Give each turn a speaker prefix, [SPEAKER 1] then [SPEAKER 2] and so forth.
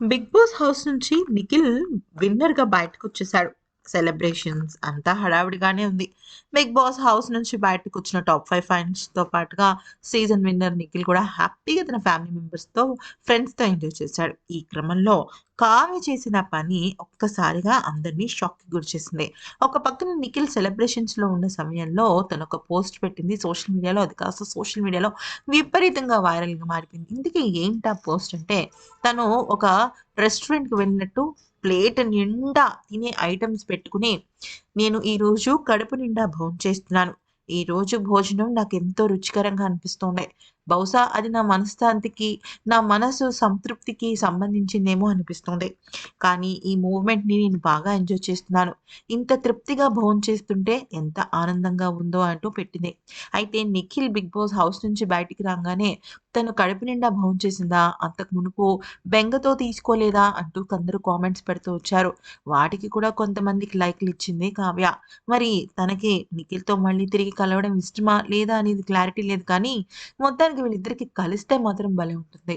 [SPEAKER 1] Big boss house నుంచి Nikhil విన్నర్‌గా బయటకొచ్చేసాడు. Celebrations అంతా హడావిడిగానే ఉంది. బిగ్ బాస్ హౌస్ నుంచి బయటకు వచ్చిన టాప్ ఫైవ్ ఫైనల్స్‌తో పాటుగా సీజన్ విన్నర్ నిఖిల్ కూడా హ్యాపీగా తన ఫ్యామిలీ మెంబర్స్‌తో, ఫ్రెండ్స్‌తో ఎంజాయ్ చేశాడు. ఈ క్రమంలో కావ్య చేసిన పని ఒక్కసారిగా అందరిని షాక్‌కి గురిచేసింది. ఒక పక్కన నిఖిల్ సెలబ్రేషన్స్‌లో ఉన్న సమయంలో తనొక పోస్ట్ పెట్టింది సోషల్ మీడియాలో. అది కాస్త సోషల్ మీడియాలో విపరీతంగా వైరల్‌గా మారిపోయింది. ఇందుకే ఏంటి ఆ పోస్ట్ అంటే తను ఒక రెస్టారెంట్‌కి వెళ్ళినట్టు ప్లేట్ నిండా తినే ఐటమ్స్ పెట్టుకుని నేను ఈరోజు కడుపు నిండా భోంచేస్తున్నాను. ఈరోజు భోజనం నాకు ఎంతో రుచికరంగా అనిపిస్తోంది. బహుశా అది నా మనశ్శాంతికి, నా మనసు సంతృప్తికి సంబంధించిందేమో అనిపిస్తుంది కానీ ఈ మూవ్‌మెంట్‌ని నేను బాగా ఎంజాయ్ చేస్తున్నాను. ఇంత తృప్తిగా భోంచేస్తుంటే ఎంత ఆనందంగా ఉందో అంటూ పెట్టింది. అయితే నిఖిల్ బిగ్ బాస్ హౌస్ నుంచి బయటికి రాగానే తను కడుపు నిండా భోంచేసిందా? అంతకు మునుపు బెంగతో తీసుకోలేదా? అంటూ కొందరు కామెంట్స్ పెడుతూ వచ్చారు. వాటికి కూడా కొంతమందికి లైక్లు ఇచ్చింది కావ్య. మరి తనకి నిఖిల్‌తో మళ్ళీ తిరిగి కలవడం ఇష్టమా? లేదా? అనేది క్లారిటీ లేదు కానీ మొత్తానికి వీళ్ళిద్దరికి కలిస్తే మాత్రం భలే ఉంటుంది.